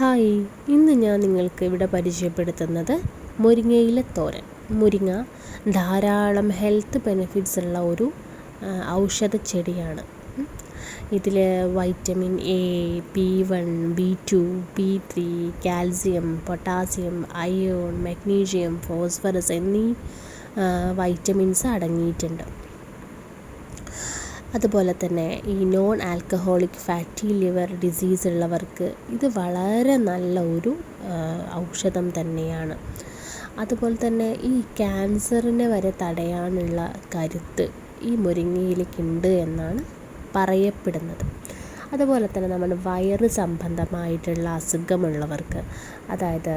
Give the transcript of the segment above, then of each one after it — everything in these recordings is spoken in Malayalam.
ഹായ് ഇന്ന് ഞാൻ നിങ്ങൾക്ക് ഇവിടെ പരിചയപ്പെടുത്തുന്നത് മുരിങ്ങയില തോരൻ. മുരിങ്ങ ധാരാളം ഹെൽത്ത് ബെനിഫിറ്റ്സ് ഉള്ള ഒരു ഔഷധ ചെടിയാണ്. ഇതിൽ vitamin A B one B two B three calcium potassium iron magnesium phosphorus എന്നീ വൈറ്റമിൻസ് അടങ്ങിയിട്ടുണ്ട്. അതുപോലെ തന്നെ ഈ non alcoholic fatty liver disease ഉള്ളവർക്ക് ഇത് വളരെ നല്ല ഒരു ഔഷധം തന്നെയാണ്. അതുപോലെ തന്നെ ഈ ക്യാൻസറിനെ വരെ തടയാനുള്ള കരുത്ത് ഈ മുരിങ്ങയിലേക്കുണ്ട് എന്നാണ് പറയപ്പെടുന്നത്. അതുപോലെ തന്നെ നമ്മൾ വയറ് സംബന്ധമായിട്ടുള്ള അസുഖമുള്ളവർക്ക് അതായത്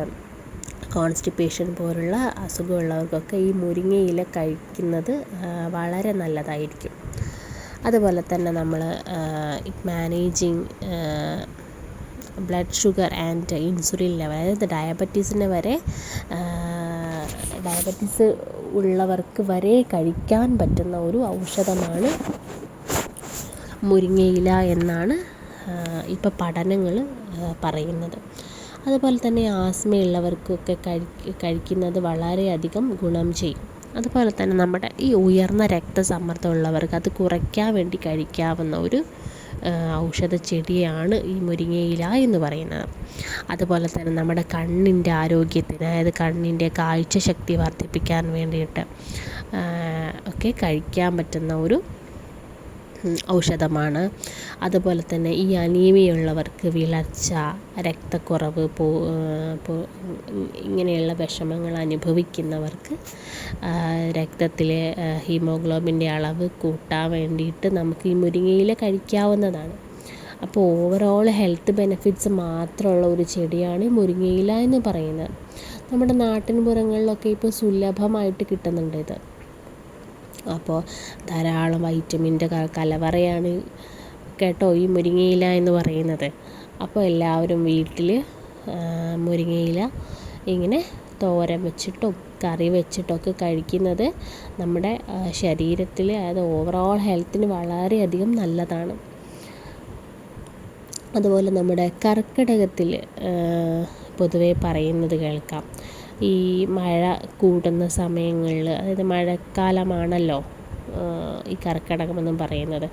കോൺസ്റ്റിപ്പേഷൻ പോലുള്ള അസുഖമുള്ളവർക്കൊക്കെ ഈ മുരിങ്ങയില കഴിക്കുന്നത് വളരെ നല്ലതായിരിക്കും. അതുപോലെ തന്നെ നമ്മൾ managing blood sugar and insulin level അതായത് ഡയബറ്റീസിനെ വരെ ഡയബറ്റീസ് ഉള്ളവർക്ക് വരെ കഴിക്കാൻ പറ്റുന്ന ഒരു ഔഷധമാണ് മുരിങ്ങയില എന്നാണ് ഇപ്പോൾ പഠനങ്ങൾ പറയുന്നത്. അതുപോലെ തന്നെ ആസ്മയുള്ളവർക്കൊക്കെ കഴിക്കുന്നത് വളരെയധികം ഗുണം ചെയ്യും. അതുപോലെ തന്നെ നമ്മുടെ ഈ ഉയർന്ന രക്തസമ്മർദ്ദം ഉള്ളവർക്ക് അത് കുറയ്ക്കാൻ വേണ്ടി കഴിക്കാവുന്ന ഒരു ഔഷധ ചെടിയാണ് ഈ മുരിങ്ങയില എന്ന് പറയുന്നത്. അതുപോലെ തന്നെ നമ്മുടെ കണ്ണിന്റെ ആരോഗ്യത്തിന് അതായത് കണ്ണിന്റെ കാഴ്ചശക്തി വർദ്ധിപ്പിക്കാൻ വേണ്ടിയിട്ട് ഒക്കെ കഴിക്കാൻ പറ്റുന്ന ഒരു ഔഷധമാണ്. അതുപോലെ തന്നെ ഈ അനീമിയ ഉള്ളവർക്ക് വിളർച്ച രക്തക്കുറവ് ഇങ്ങനെയുള്ള വിഷമങ്ങൾ അനുഭവിക്കുന്നവർക്ക് രക്തത്തിലെ ഹീമോഗ്ലോബിന്റെ അളവ് കൂട്ടാൻ വേണ്ടിയിട്ട് നമുക്ക് ഈ മുരിങ്ങയില കഴിക്കാവുന്നതാണ്. അപ്പോൾ ഓവറോൾ ഹെൽത്ത് ബെനിഫിറ്റ്സ് മാത്രമുള്ള ഒരു ചെടിയാണ് മുരിങ്ങയില എന്ന് പറയുന്നത്. നമ്മുടെ നാട്ടിൻപുറങ്ങളിലൊക്കെ ഇപ്പോൾ സുലഭമായിട്ട് കിട്ടുന്നുണ്ട് ഇത്. അപ്പോൾ ധാരാളം വൈറ്റമിന്റെ കലവറയാണ് കേട്ടോ ഈ മുരിങ്ങയില എന്ന് പറയുന്നത്. അപ്പോൾ എല്ലാവരും വീട്ടിൽ മുരിങ്ങയില ഇങ്ങനെ തോരൻ വെച്ചിട്ടും കറി വെച്ചിട്ടൊക്കെ കഴിക്കുന്നത് നമ്മുടെ ശരീരത്തിൽ അതായത് ഓവറോൾ ഹെൽത്തിന് വളരെയധികം നല്ലതാണ്. അതുപോലെ നമ്മുടെ കർക്കിടകത്തിൽ പൊതുവേ പറയുന്നത് കേൾക്കാം. ഈ മഴ കൂടുന്ന സമയങ്ങളിൽ അതായത് മഴക്കാലമാണല്ലോ ഈ കർക്കിടകമെന്നും പറയുന്നത്.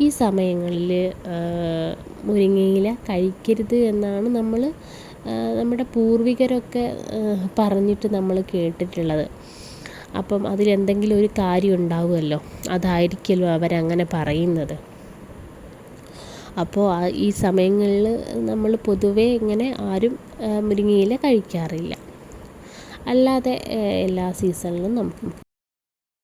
ഈ സമയങ്ങളിൽ മുരിങ്ങയില കഴിക്കരുത് എന്നാണ് നമ്മൾ നമ്മുടെ പൂർവികരൊക്കെ പറഞ്ഞിട്ട് നമ്മൾ കേട്ടിട്ടുള്ളത്. അപ്പം അതിലെന്തെങ്കിലും ഒരു കാര്യം ഉണ്ടാവുമല്ലോ അതായിരിക്കുമല്ലോ അവരങ്ങനെ പറയുന്നത്. അപ്പോൾ ഈ സമയങ്ങളിൽ നമ്മൾ പൊതുവേ ഇങ്ങനെ ആരും മുരിങ്ങയില കഴിക്കാറില്ല. അല്ലാതെ എല്ലാ സീസണിലും നമുക്ക്